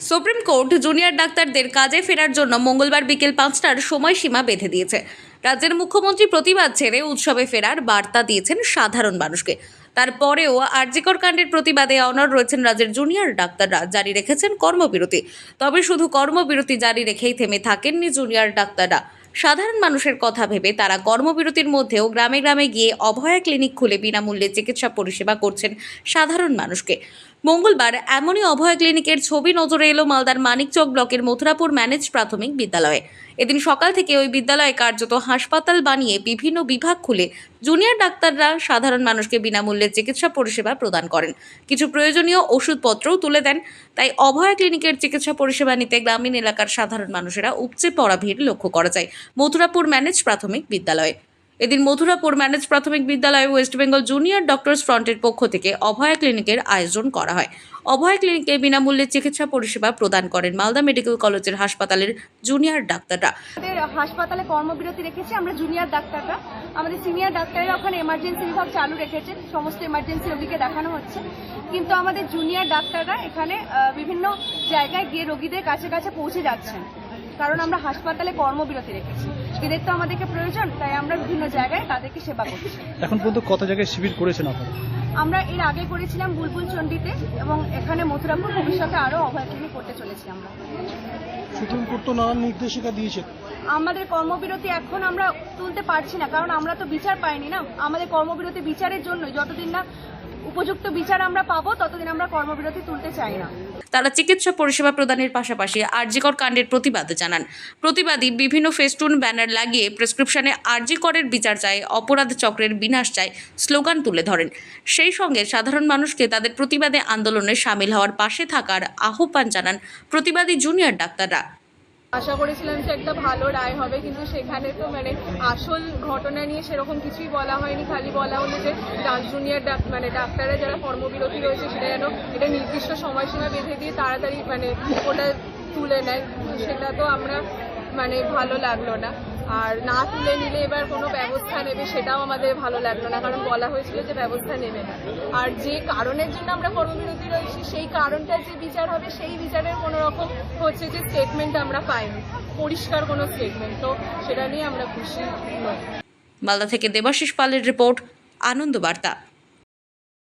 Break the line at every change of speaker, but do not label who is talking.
Supreme court junior ডাক্তারদের কাজে ফেরার জন্য মঙ্গলবার বিকেল পাঁচটার সময়সীমা বেঁধে দিয়েছে। রাজ্যের মুখ্যমন্ত্রী প্রতিবাদ ছেড়ে উৎসবে ফেরার বার্তা দিয়েছেন সাধারণ মানুষকে। তারপরেও আরজিকর কাণ্ডের প্রতিবাদে অনর রয়েছেন রাজ্যের জুনিয়র ডাক্তাররা, জারি রেখেছেন কর্মবিরতি। তবে শুধু কর্মবিরতি জারি রেখেই থেমে থাকেননি জুনিয়র ডাক্তাররা। সাধারণ মানুষের কথা ভেবে তারা কর্মবিরতির মধ্যেও গ্রামে গ্রামে গিয়ে অভয়া ক্লিনিক খুলে বিনামূল্যে চিকিৎসা পরিষেবা করছেন সাধারণ মানুষকে। মঙ্গলবার এমনই অভয়া ক্লিনিকের ছবি নজরে এলো মালদার মানিকচক ব্লকের মথুরাপুর ম্যানেজ প্রাথমিক বিদ্যালয়ে। এদিন সকাল থেকে ওই বিদ্যালয়ে কার্যত হাসপাতাল বানিয়ে বিভিন্ন বিভাগ খুলে জুনিয়র ডাক্তাররা সাধারণ মানুষকে বিনামূল্যে চিকিৎসা পরিষেবা প্রদান করেন। কিছু প্রয়োজনীয় ওষুধপত্রও তুলে দেন। তাই অভয়া ক্লিনিকের চিকিৎসা পরিষেবা নিতে গ্রামীণ এলাকার সাধারণ মানুষেরা উপচে পড়া ভিড় লক্ষ্য করা যায়। মথুরাপুর ম্যানেজ প্রাথমিক বিদ্যালয়ে। এদিন মথুরাপুর ম্যানেজ প্রাথমিক বিদ্যালয়ে ওয়েস্ট বেঙ্গল জুনিয়র ডক্টরস ফ্রন্টের পক্ষ থেকে অভয়া ক্লিনিকের আয়োজন করা হয়। অভয়া ক্লিনিকে বিনামূল্যে চিকিৎসা পরিষেবা প্রদান করেন মালদা মেডিকেল কলেজের হাসপাতালের জুনিয়র ডাক্তাররা।
হাসপাতালে কর্মবিরতি রেখেছি, আমরা জুনিয়র ডাক্তাররা। আমাদের সিনিয়র ডাক্তাররা ওখানে এমার্জেন্সি বিভাগ চালু রেখেছেন, সমস্ত এমার্জেন্সি রোগীকে দেখানো হচ্ছে। কিন্তু আমাদের জুনিয়র ডাক্তাররা এখানে বিভিন্ন জায়গায় গিয়ে রোগীদের কাছে কাছে পৌঁছে যাচ্ছেন। কারণ আমরা হাসপাতালে কর্মবিরতি রেখেছি। এদের তো আমাদেরকে প্রয়োজন তাই আমরা বিভিন্ন জায়গায় তাদেরকে সেবা করছি।
এখন পর্যন্ত কত জায়গায় শিবির করেছেন আপনারা?
আমরা এর আগে করেছিলাম বুলবুল চণ্ডীতে এবং এখানে মথুরাপুর ভবিষ্যতে আরও অভয় ক্লিনিক করতে চলেছি আমরা।
সুপ্রিম কোর্ট তো নানান নির্দেশিকা দিয়েছে
আমাদের কর্মবিরতি এখন আমরা তুলতে পারছি না কারণ আমরা তো বিচার পাইনি না। আমাদের কর্মবিরতি বিচারের জন্য যতদিন না উপযুক্ত বিচার আমরা পাবো, ততদিন আমরা কর্মবিরতি তুলতে চাই না।
তারা চিকিৎসা পরিষেবা প্রদানের পাশাপাশি আরজিকর কাণ্ডের প্রতিবাদ জানান। প্রতিবাদী বিভিন্ন ফেস্টুন ব্যানার লাগিয়ে প্রেসক্রিপশনে আরজিকরের বিচার চায়, অপরাধ চক্রের বিনাশ চায় স্লোগান তুলে ধরেন। সেই সঙ্গে সাধারণ মানুষকে তাদের প্রতিবাদে আন্দোলনে সামিল হওয়ার পাশে থাকার আহ্বান জানান প্রতিবাদী জুনিয়র ডাক্তাররা।
আশা করেছিলাম যে একটা ভালো রায় হবে, কিন্তু সেখানে তো মানে আসল ঘটনা নিয়ে সেরকম কিছুই বলা হয়নি, খালি বলা হলো যে জুনিয়র মানে ডাক্তাররা যারা কর্মবিরতি রয়েছে সেটা যেন এটা নির্দিষ্ট সময়সীমা বেঁধে দিয়ে তাড়াতাড়ি মানে ওটা তুলে নেয়। সেটা তো আমরা মানে ভালো লাগল না। আর না তুলে নিলে এবার কোনো ব্যবস্থা নেবে সেটাও আমাদের ভালো লাগল না, কারণ বলা হয়েছিল যে ব্যবস্থা নেবে না। আর যে কারণের জন্য আমরা কর্মবিরতি রয়েছি, সেই কারণটা যে বিচার হবে, সেই বিচারের কোনো রকম হচ্ছে যে স্টেটমেন্ট আমরা পাইনি। পরিষ্কার কোনো স্টেটমেন্ট তো সেটা নিয়ে আমরা খুশি নই।
মালদা থেকে দেবাশিস পালের রিপোর্ট, আনন্দ বার্তা।